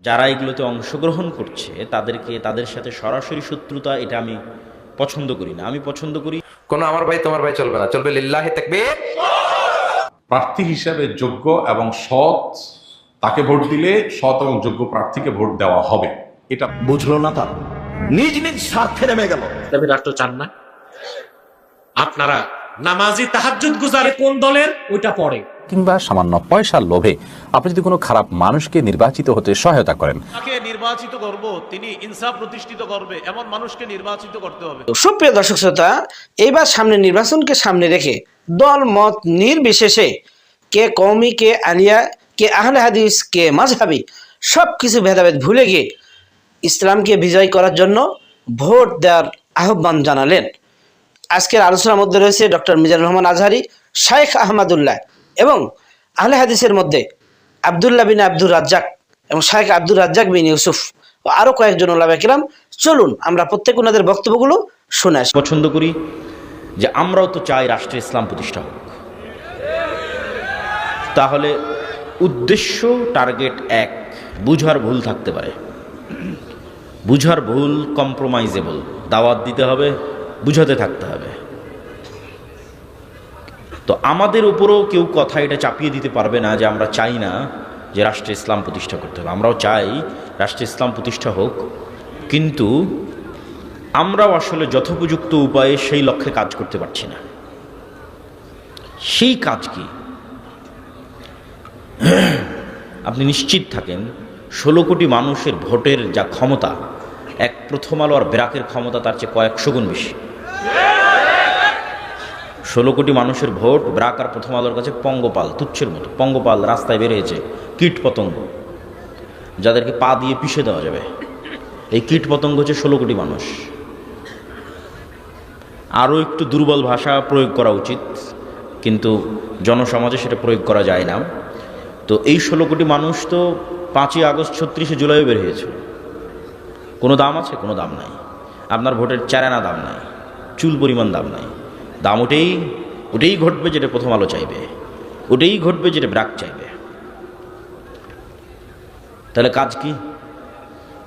যারা এগুলোতে অংশগ্রহণ করছে তাদেরকে তাদের সাথে সরাসরি শত্রুতা এটা আমি পছন্দ করি না। আমি পছন্দ করি কোনো আমার ভাই তোমার ভাই চলবে না। চলবে লিল্লাহি তাকবীর। প্রার্থী হিসাবে যোগ্য এবং সৎ তাকে ভোট দিলে সৎ এবং যোগ্য প্রার্থীকে ভোট দেওয়া হবে। এটা বুঝলো না তার। নিজ নিজ স্বার্থে নেমে গেল। ইসলামী রাষ্ট্র চান না। আপনারা নামাজি তাহাজ্জুদ গুজারে কোন দলের ওইটা পড়ে কিংবা সামান্য পয়সার লোভে আপনি যদি কোনো খারাপ মানুষকে নির্বাচিত হতে সহায়তা করেন। তাকে নির্বাচিত করব তিনি ইনসাফ প্রতিষ্ঠিত করবে এমন মানুষকে নির্বাচিত করতে হবে। সুপ্রিয় দর্শক শ্রোতা এইবার সামনে নির্বাচনকে সামনে রেখে দল মত নির্বিশেষে কে কৌমি কে আলিয়া কে আহলে হাদিস কে মাঝহাবি সব কিছু ভেদাভেদ ভুলে গিয়ে ইসলামকে বিজয় করার জন্য ভোট দেওয়ার আহ্বান জানালেন। আজকের আলোচনার মধ্যে রয়েছে ডক্টর মিজানুর রহমান আজহারি শাইখ আহমদুল্লাহ। এবং আহলে হাদিসের মধ্যে আবদুল্লাহ বিন আব্দুর রাজ্জাক এবং শাইখ আব্দুর রাজ্জাক বিন ইউসুফ ও আরও কয়েকজন ওলামা কিরাম, চলুন আমরা প্রত্যেক ওনাদের বক্তব্যগুলো শুনে পছন্দ করি যে আমরাও তো চাই রাষ্ট্রে ইসলাম প্রতিষ্ঠা হোক। তাহলে উদ্দেশ্য, টার্গেট এক, বুঝার ভুল থাকতে পারে। বুঝার ভুল কম্প্রোমাইজেবল। দাওয়াত দিতে হবে, বুঝাতে থাকতে হবে। তো আমাদের উপরও কেউ কথা এটা চাপিয়ে দিতে পারবে না যে আমরা চাই না যে রাষ্ট্রে ইসলাম প্রতিষ্ঠা করতে হবে। আমরাও চাই রাষ্ট্রে ইসলাম প্রতিষ্ঠা হোক। কিন্তু আমরাও আসলে যথোপযুক্ত উপায়ে সেই লক্ষ্যে কাজ করতে পারছি না। সেই কাজ কি? আপনি নিশ্চিত থাকেন, ষোলো কোটি মানুষের ভোটের যা ক্ষমতা, এক প্রথম আলো আর ব্রাকের ক্ষমতা তার চেয়ে কয়েকশো গুণ বেশি। ষোলো কোটি মানুষের ভোট ব্রাক আর প্রথম আলোর কাছে পঙ্গপাল, তুচ্ছের মতো। পঙ্গপাল রাস্তায় বের হয়েছে কীট পতঙ্গ। যাদেরকে পা দিয়ে পিষে দেওয়া যাবে। এই কীট পতঙ্গ হচ্ছে ষোলো কোটি মানুষ। আরও একটু দুর্বল ভাষা প্রয়োগ করা উচিত, কিন্তু জনসমাজে সেটা প্রয়োগ করা যায় না। তো এই ষোলো কোটি মানুষ তো পাঁচই আগস্ট, ছত্রিশে জুলাই বের হয়েছে। কোনো দাম আছে? কোনো দাম নাই। আপনার ভোটের চারানা দাম নাই। চুল পরিমাণ দাম নাই। দাম ওটাই ওটাই ঘটবে যেটা প্রথম আলো চাইবে, ওটাই ঘটবে যেটা ব্রাক চাইবে। তাহলে কাজ কি?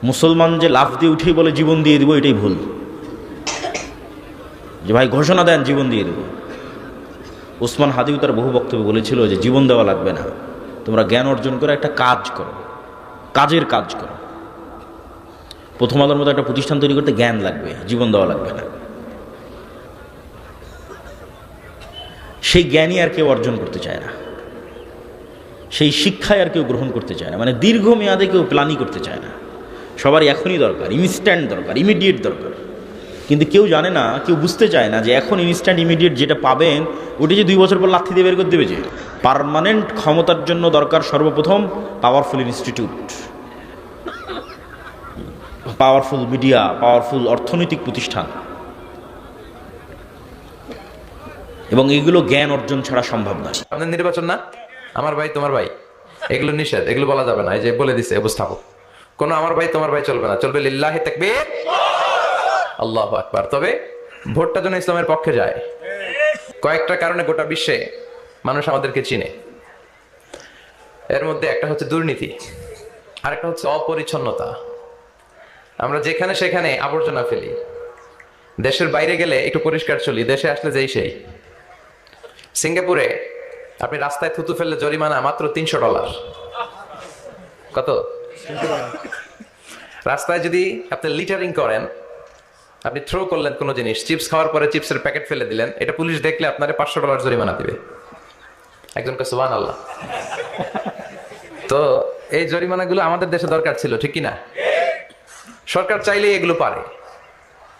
মুসলমান যে লাফ দিয়ে উঠেই বলে, জীবন দিয়ে দিব, এটাই ভুল। যে ভাই ঘোষণা দেন, জীবন দিয়ে দেব। ওসমান হাদিউ তার বহু বক্তব্য বলেছিল যে, জীবন দেওয়া লাগবে না। তোমরা জ্ঞান অর্জন করে একটা কাজ করো। কাজের কাজ করো। প্রথম আলোর মতো একটা প্রতিষ্ঠান তৈরি করতে জ্ঞান লাগবে, জীবন দেওয়া লাগবে না। সেই জ্ঞানই আর কেউ অর্জন করতে চায় না। সেই শিক্ষায় আর কেউ গ্রহণ করতে চায় না। মানে দীর্ঘমেয়াদে কেউ প্ল্যানই করতে চায় না। সবারই এখনই দরকার ইনস্ট্যান্ট দরকার ইমিডিয়েট দরকার। কিন্তু কেউ জানে না, কেউ বুঝতে চায় না যে এখন ইনস্ট্যান্ট ইমিডিয়েট যেটা পাবেন, ওটি যে দুই বছর পর লাথি দিয়ে বের করে দেবে যে। পারমানেন্ট ক্ষমতার জন্য দরকার সর্বপ্রথম powerful institute powerful media powerful অর্থনৈতিক প্রতিষ্ঠান। এবং এগুলো জ্ঞান অর্জন ছাড়া সম্ভব নয়। আপনার নির্বাচন না? আমার ভাই, তোমার ভাই। এগুলো নিষেধ, এগুলো বলা যাবে না। এই যে বলে দিছে, উপস্থাপক। কোনো আমার ভাই, তোমার ভাই চলবে না। চলবে লিল্লাহি থাকবে আল্লাহ আকবার। তবে ভোটটা যেন ইসলামের পক্ষে যায়। কয়েকটা কারণে গোটা বিশ্বে মানুষ আমাদেরকে চিনে। এর মধ্যে একটা হচ্ছে দুর্নীতি, আরেকটা হচ্ছে অপরিচ্ছন্নতা। আমরা যেখানে সেখানে আবর্জনা ফেলি। দেশের বাইরে গেলে একটু পরিষ্কার চলি, দেশে আসলে যেই সেই। সিঙ্গাপুরে আপনি রাস্তায় থুতু ফেললে জরিমানা মাত্র তিনশো ডলার। কত? রাস্তায় যদি আপনি লিটারিং করেন, আপনি থ্রো করলেন কোনো জিনিস চিপস খাওয়ার পরে চিপসের প্যাকেট ফেলে দিলেন, এটা পুলিশ দেখলে আপনারে পাঁচশো ডলার জরিমানা দিবে। একজন কে সুবান আল্লাহ। তো এই জরিমানাগুলো আমাদের দেশে দরকার ছিল, ঠিক কি না সরকার চাইলেই এগুলো পারে।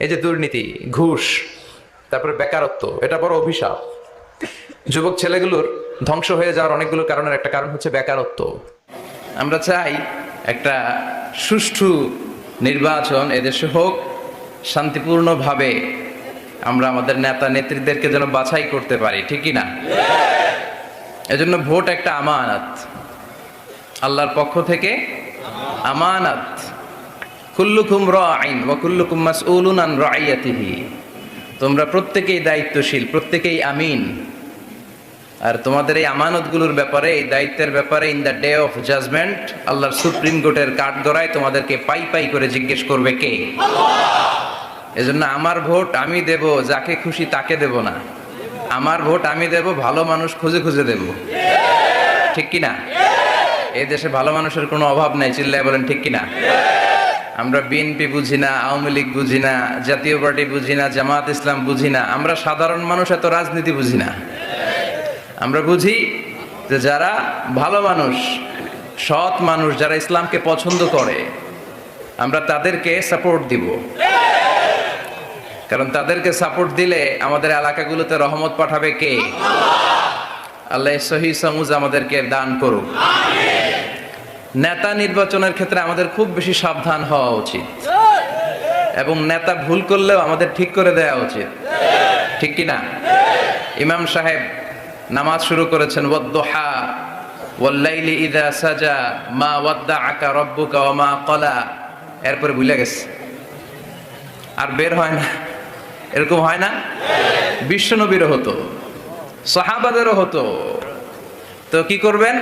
এই যে দুর্নীতি, ঘুষ, তারপরে বেকারত্ব, এটা বড় অভিশাপ। যুবক ছেলেগুলোর ধ্বংস হয়ে যাওয়ার অনেকগুলো কারণের একটা কারণ হচ্ছে বেকারত্ব। আমরা চাই একটা সুষ্ঠু নির্বাচন এদেশে হোক, শান্তিপূর্ণভাবে আমরা আমাদের নেতা নেত্রীদেরকে যেন বাছাই করতে পারি ঠিকই না? এজন্য ভোট একটা আমানত। আল্লাহর পক্ষ থেকে আমানত। কুল্লুকুম রাইন ওয়া কুল্লুকুম মাসউলুন আন রাইয়াতিহি। তোমরা প্রত্যেকেই দায়িত্বশীল, প্রত্যেকেই আমিন। আর তোমাদের এই আমানতগুলোর ব্যাপারে, এই দায়িত্বের ব্যাপারে in the day of judgement আল্লাহর সুপ্রিম কোর্টের কাঠ গড়ায় তোমাদেরকে পাই পাই করে জিজ্ঞেস করবে কে? এজন্য আমার ভোট আমি দেব, যাকে খুশি তাকে দেব না। আমার ভোট আমি দেব, ভালো মানুষ খুঁজে খুঁজে দেব। ঠিক কি না এই দেশে ভালো মানুষের কোনো অভাব নাই, চিল্লায় বলেন ঠিক কি না আমরা বিএনপি বুঝি না, আওয়ামী লীগ বুঝি না, জাতীয় পার্টি বুঝি না, জামাত ইসলাম বুঝি না, আমরা সাধারণ মানুষ এত রাজনীতি বুঝি না। আমরা বুঝি যে যারা ভালো মানুষ, সৎ মানুষ, যারা ইসলামকে পছন্দ করে, আমরা তাদেরকে সাপোর্ট দিব। কারণ তাদেরকে সাপোর্ট দিলে আমাদের এলাকাগুলোতে রহমত পাঠাবে কে? আল্লাহ সহি সমুজ আমাদেরকে দান করুক। নেতা নির্বাচনের ক্ষেত্রে আমাদের খুব বেশি সাবধান হওয়া উচিত। এবং নেতা ভুল করলেও আমাদের ঠিক করে দেওয়া উচিত। ঠিক কি না ইমাম সাহেব নামাজ শুরু করেছেন সাজা, মা ওয়াদ্দা রব্বুকা ওয়া মা কলা এরপরে ভুলে গেছে। আর বের হয় না। এরকম হয় না? বিশ্বনবীরও হতো, সাহাবাদেরও হতো। তো কি করবেন?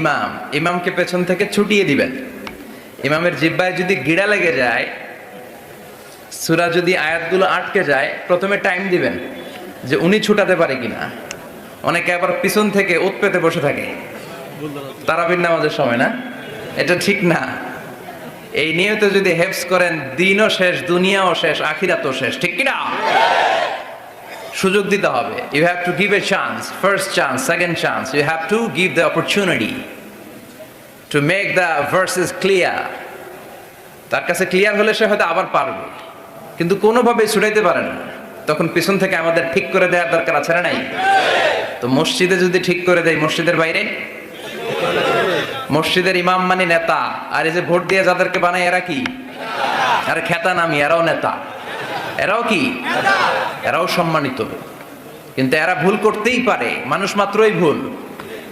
ইমাম। ইমামকে পেছন থেকে ছুটিয়ে দিবেন। ইমামের জিব্বায় যদি গিড়া লেগে যায়, সুরা যদি আয়াতগুলো আটকে যায়, প্রথমে টাইম দিবেন যে উনি ছুটাতে পারে কিনা। অনেকে আবার পিছন থেকে ওত পেতে বসে থাকে। তারাবির নামাজের সময় না? এটা ঠিক না। এই নিয়ত যদি হেফস করেন, দিনও শেষ, দুনিয়াও শেষ, আখিরাতও শেষ, ঠিক কিনা? সুযোগ দিতে হবে। You have to give a chance first chance second chance you have to give the opportunity to make the verses clear তার কাছে ক্লিয়ার হলে সে হয়তো আবার পারবে। কিন্তু কোনোভাবে ছুটাইতে পারে না। তখন পিছন থেকে আমাদের ঠিক করে দেওয়ার দরকার আছে না নাই? তো মসজিদে যদি ঠিক করে দেয় মসজিদের বাইরে? মসজিদের ইমাম মানে নেতা। আর এই যে ভোট দিয়ে যাদেরকে বানায়, এরা কি? আর খেতা নামি, এরাও নেতা। এরাও কি? এরাও সম্মানিত। কিন্তু এরা ভুল করতেই পারে। মানুষ মাত্রই ভুল।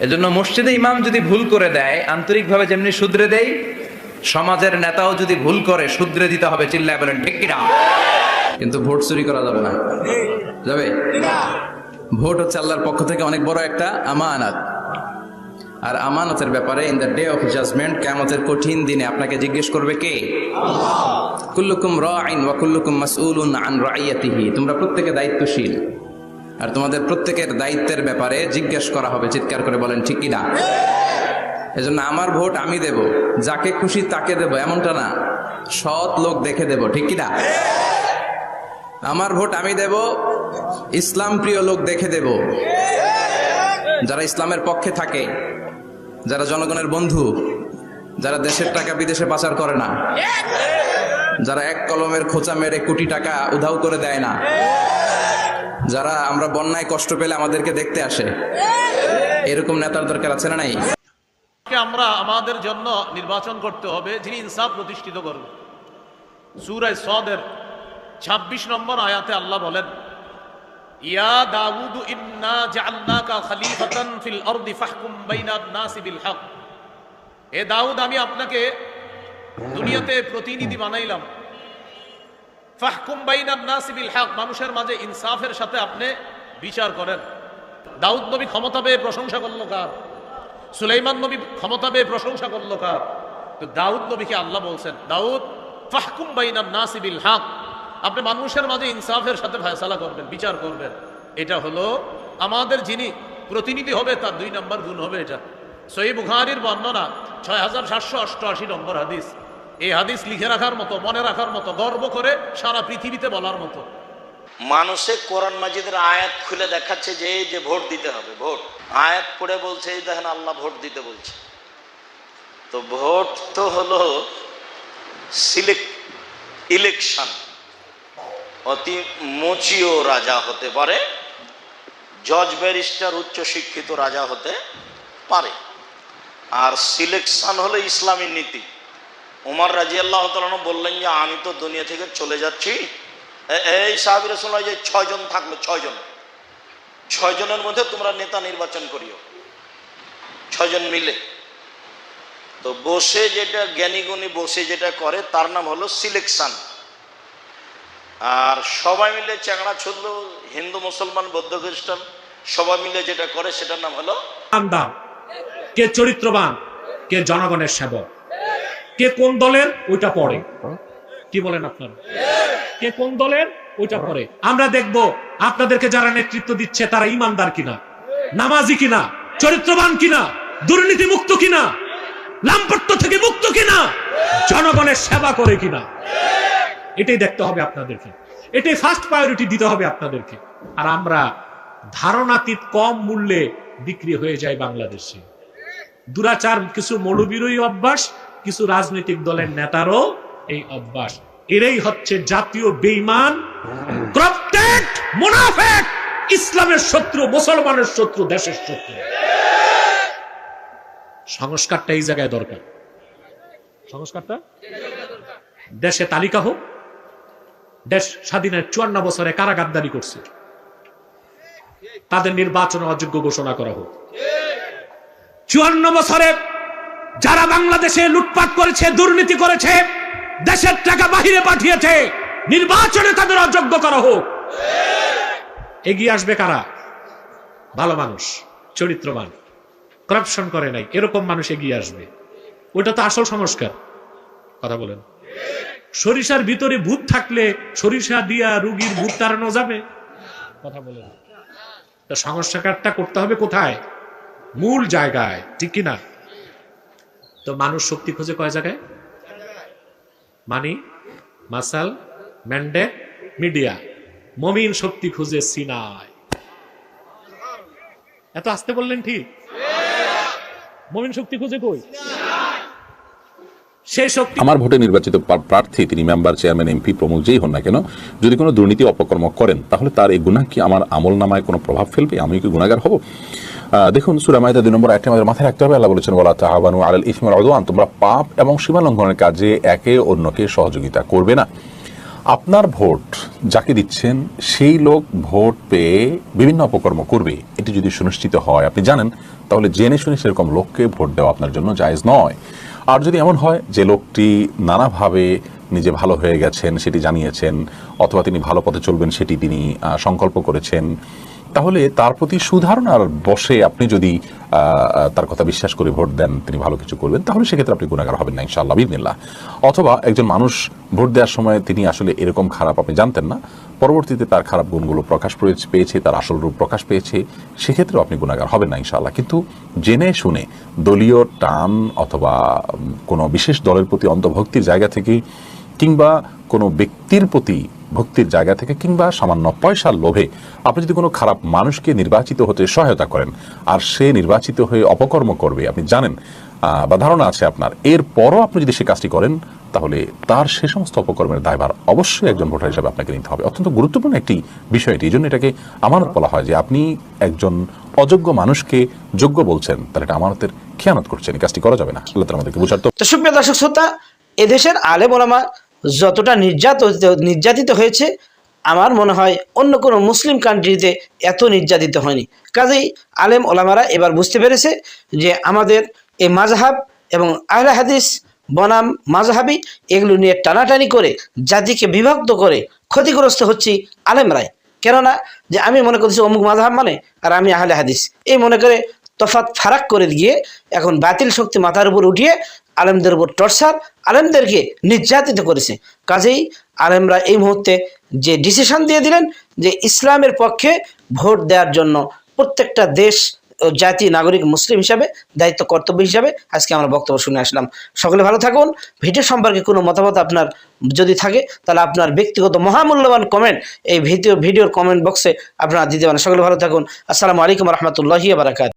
এজন্য মসজিদে ইমাম যদি ভুল করে দেয়, আন্তরিকভাবে যেমনি শুধরে দেয় সমাজের নেতাও যদি ভুল করে, শুধরে দিতে হবে। চিল্লায় বলেন, ঠিক কিনা? কিন্তু ভোট চুরি করা যাবে না। যাবে? ভোট হচ্ছে আল্লাহর পক্ষ থেকে অনেক বড় একটা আমানত। আর আমানতের ব্যাপারে in the day of judgement কেমতের কঠিন দিনে আপনাকে জিজ্ঞেস করবে কে? কুল্লুকুম রাইন ওয়া কুল্লুকুম মাসউলুন আন রাইয়াতিহি। তোমরা প্রত্যেকে দায়িত্বশীল। আর তোমাদের প্রত্যেকের দায়িত্বের ব্যাপারে জিজ্ঞেস করা হবে চিৎকার করে বলেন ঠিক কি না? এজন্য আমার ভোট আমি দেব যাকে খুশি তাকে দেব এমনটা না। সৎ লোক দেখে দেব ঠিক কি না? আমার ভোট আমি দেব ইসলাম প্রিয় লোক দেখে দেব। যারা ইসলামের পক্ষে থাকে, যারা জনগণের বন্ধু, যারা দেশের টাকা বিদেশে পাচার করে না, যারা এক কলমের খোঁচা মেরে কোটি টাকা উধাও করে দেয় না, যারা আমরা বন্যায় কষ্ট পেলে আমাদেরকে দেখতে আসে, এরকম নেতার দরকার আছে না নাই? আমরা আমাদের জন্য নির্বাচন করতে হবে যিনি ইনসাফ প্রতিষ্ঠিত করবে সুরায় সদের ২৬ নম্বর আয়াতে আল্লাহ বলেন ইয়া দাউদ ইন্না জাআলনাকা খলিফাতান ফিল আরদি ফাহকুম বাইনান নাসি বিল হক। এ দাউদ, আমি আপনাকে দুনিয়াতে প্রতিনিধি বানাইলাম। ফাহকুম বাইনান নাসি বিল হক, মানুষের মাঝে ইনসাফের সাথে আপনি বিচার করেন। দাউদ নবী ক্ষমতা পেয়ে প্রশংসা করল কার? সুলাইমান নবী ক্ষমতা পেয়ে প্রশংসা করল কার? তো দাউদ নবীকে আল্লাহ বলছেন, দাউদ, ফাহকুম বাইনান নাসিবিল হক। আপনি মানুষের মাঝে ইনসাফের সাথে ফয়সালা করবেন, বিচার করবেন। এটা হলো আমাদের যিনি প্রতিনিধি হবে, তার দুই নম্বর গুণ হবে এটা। সহি বুখারির বর্ণনা ছয় হাজার সাতশো অষ্টআশি নম্বর হাদিস। এই হাদিস লিখে রাখার মতো, মনে রাখার মতো, গর্ব করে সারা পৃথিবীতে বলার মতো। মানুষে কোরআন মাজিদের আয়াত খুলে দেখাচ্ছে যে এই যে ভোট দিতে হবে, ভোট। আয়াত পড়ে বলছে, এই দেখেন আল্লাহ ভোট দিতে বলছে। তো ভোট তো হলো সিলেক্ট ইলেকশন। অতি মুচিও রাজা হতে পারে, জজ ব্যারিস্টার, উচ্চ শিক্ষিত রাজা হতে পারে। আর সিলেকশন হলো ইসলামী নীতি। উমার রাজি আল্লাহ বললেন যে, আমি তো দুনিয়া থেকে চলে যাচ্ছি। এই সাহাবির শোনা যে ছয়জন থাকল, ছয়জন। ছয়জনের মধ্যে তোমরা নেতা নির্বাচন করিও। ছয়জন মিলে। তো বসে যেটা জ্ঞানীগুণী বসে যেটা করে, তার নাম হলো সিলেকশন। আর সবাই মিলে চ্যাংড়া ছুড়লো হিন্দু, মুসলমান, বৌদ্ধ, খ্রিস্টান, সবাই মিলে যেটা করে সেটার নাম হলো কে চরিত্রবান, কে জনগণের সেবক। কে কোন দলের, ওইটা পড়ে কি বলেন আপনারা? কে কোন দলের, ওইটা পড়ে আমরা দেখব আপনাদেরকে যারা নেতৃত্ব দিচ্ছে তারা ইমানদার কিনা, নামাজি কিনা, চরিত্রবান কিনা দুর্নীতি মুক্ত কিনা লাম্পট্য থেকে মুক্ত কিনা, জনগণের সেবা করে কিনা। এটাই দেখতে হবে আপনাদেরকে। এটাই ফার্স্ট প্রায়োরিটি দিতে হবে আপনাদেরকে। আর আমরা ধারণাতীত কম মূল্যে বিক্রি হয়ে যায় বাংলাদেশে। দুরাচার কিছু মৌলবীরই অভ্যাস, কিছু রাজনৈতিক দলের নেতারও এই অভ্যাস। এরাই হচ্ছে জাতীয় বেইমান মুনাফেক, ইসলামের শত্রু, মুসলমানের শত্রু, দেশের শত্রু। সংস্কারটা এই জায়গায় দরকার। সংস্কারটা? দেশে তালিকা হোক দেশ স্বাধীনের চুয়ান্ন বছরে কারা গাদ্দারি করছে। তাদের নির্বাচন অযোগ্য ঘোষণা করা হোক। চুয়ান্ন বছরে যারা বাংলাদেশে লুটপাট করেছে, দুর্নীতি করেছে, দেশের টাকা বাহিরে পাঠিয়েছে, নির্বাচনে তাদের অযোগ্য করা হোক। এগিয়ে আসবে কারা? ভালো মানুষ, চরিত্রবান করাপশন করে নাই, এরকম মানুষ এগিয়ে আসবে। ওটা তো আসল সংস্কার। কথা বলেন। সরিষার ভিতরে ভূত থাকলে সরিষা দিয়া রুগীর ভূত তাড়ানো যাবে? কথা বলেন তো সংস্কারটা করতে হবে কোথায়? মূল জায়গায়, ঠিক কিনা তো মানুষ শক্তি খোঁজে কয় জায়গায়? মানি, মাসাল, ম্যান্ডে, মিডিয়া। মমিন শক্তি খুঁজে সিনায় এত আসতে বললেন ঠিক? মমিন শক্তি খুঁজে কই? আমার ভোটে নির্বাচিত প্রার্থী, তিনি মেম্বার, চেয়ারম্যান, এমপি, প্রমুখ যেই হন না কেন, যদি কোনো দুর্নীতি অপকর্ম করেন, তাহলে তার এই গুণা কি আমার আমল নামায় কোনো প্রভাব ফেলবে? আমি কি গুণাগার হব? দেখুন সুরামায়দা দুই নম্বর একটা আমাদের মাথায় রাখতে হবে। আল্লাহ বলেছেন বলা তাহাবানু আলাল ইসমাল অদওয়ান তোমরা পাপ এবং সীমা লঙ্ঘনের কাজে একে অন্যকে সহযোগিতা করবে না। আপনার ভোট যাকে দিচ্ছেন, সেই লোক ভোট পেয়ে বিভিন্ন অপকর্ম করবে। এটি যদি সুনিশ্চিত হয়, আপনি জানেন, তাহলে জেনে শুনে সেরকম লোককে ভোট দেওয়া আপনার জন্য জায়েজ নয়। আর যদি এমন হয় যে লোকটি নানাভাবে নিজে ভালো হয়ে গেছেন, সেটি জানিয়েছেন, অথবা তিনি ভালো পথে চলবেন, সেটি তিনি সংকল্প করেছেন তাহলে তার প্রতি সুধারণার বসে আপনি যদি তার কথা বিশ্বাস করে ভোট দেন, তিনি ভালো কিছু করবেন, তাহলে সেক্ষেত্রে আপনি গুণাগার হবেন না, ইনশাআল্লাহ বিদিনিল্লাহ অথবা একজন মানুষ ভোট দেওয়ার সময় তিনি আসলে এরকম খারাপ আপনি জানতেন না, পরবর্তীতে তার খারাপ গুণগুলো প্রকাশ পেয়েছে- তার আসল রূপ প্রকাশ পেয়েছে, সেক্ষেত্রেও আপনি গুণাগার হবেন না, ইনশাআল্লাহ। কিন্তু জেনে শুনে দলীয় টান অথবা কোনো বিশেষ দলের প্রতি অন্তর্ভক্তির জায়গা থেকে কিংবা কোনো ব্যক্তির প্রতি ভক্তির জায়গা থেকে কিংবা সামান্য পয়সার লোভে আপনি যদি কোনো খারাপ মানুষকে নির্বাচিত হতে সহায়তা করেন, আর সে নির্বাচিত হয়ে অপকর্ম করবে, আপনি জানেন বা ধারণা আছে আপনার। এরপরও আপনি যদি সে কাজটি করেন, তাহলে তার সে সমস্ত অপকর্মের দায়ভার অবশ্যই একজন ভোটার হিসাবে আপনাকে নিতে হবে। অত্যন্ত গুরুত্বপূর্ণ একটি বিষয় এটি। এই জন্য এটাকে আমানত বলা হয় যে আপনি একজন অযোগ্য মানুষকে যোগ্য বলছেন, তাহলে এটা আমানতের খেয়ানত করছেন। এই কাজটি করা যাবে না। আল্লাহ আমাদেরকে বুঝার তো সুপ্রিয় দর্শক, শ্রোতা, এদেশের আলেম ওলামা যতটা নির্যাতিত নির্যাতিত হয়েছে, আমার মনে হয় অন্য কোনো মুসলিম কান্ট্রিতে এত নির্যাতিত হয়নি। কাজেই আলেম ওলামারা এবার বুঝতে পেরেছে যে আমাদের এই মাযহাব এবং আহলে হাদিস, বনাম মাযহাবি এগুলো নিয়ে টানাটানি করে, জাতিকে বিভক্ত করে ক্ষতিগ্রস্ত হচ্ছি আলেমরাই। কেননা যে আমি মনে করছি অমুক মাযহাব মানে আর আমি আহলে হাদিস। এই মনে করে তফাৎ ফারাক করে দিয়ে এখন বাতিল শক্তি মাথার উপর উঠিয়ে আলেমদের উপর টর্চার, আলেমদেরকে নির্যাতিত করেছে। কাজেই আলেমরা এই মুহূর্তে যে ডিসিশন দিয়ে দিলেন যে ইসলামের পক্ষে ভোট দেওয়ার জন্য প্রত্যেকটা দেশ জাতি, নাগরিক, মুসলিম হিসাবে দায়িত্ব, কর্তব্য হিসাবে আজকে আমরা বক্তব্য শুনে আসলাম। সকলে ভালো থাকুন। ভিডিও সম্পর্কে কোনো মতামত আপনার যদি থাকে, তাহলে আপনার ব্যক্তিগত মহামূল্যবান কমেন্ট এই ভিডিও, ভিডিওর কমেন্ট বক্সে আপনারা দিতে পারেন। সকলে ভালো থাকুন। আসসালামু আলাইকুম রহমতুল্লাহি বারাকাত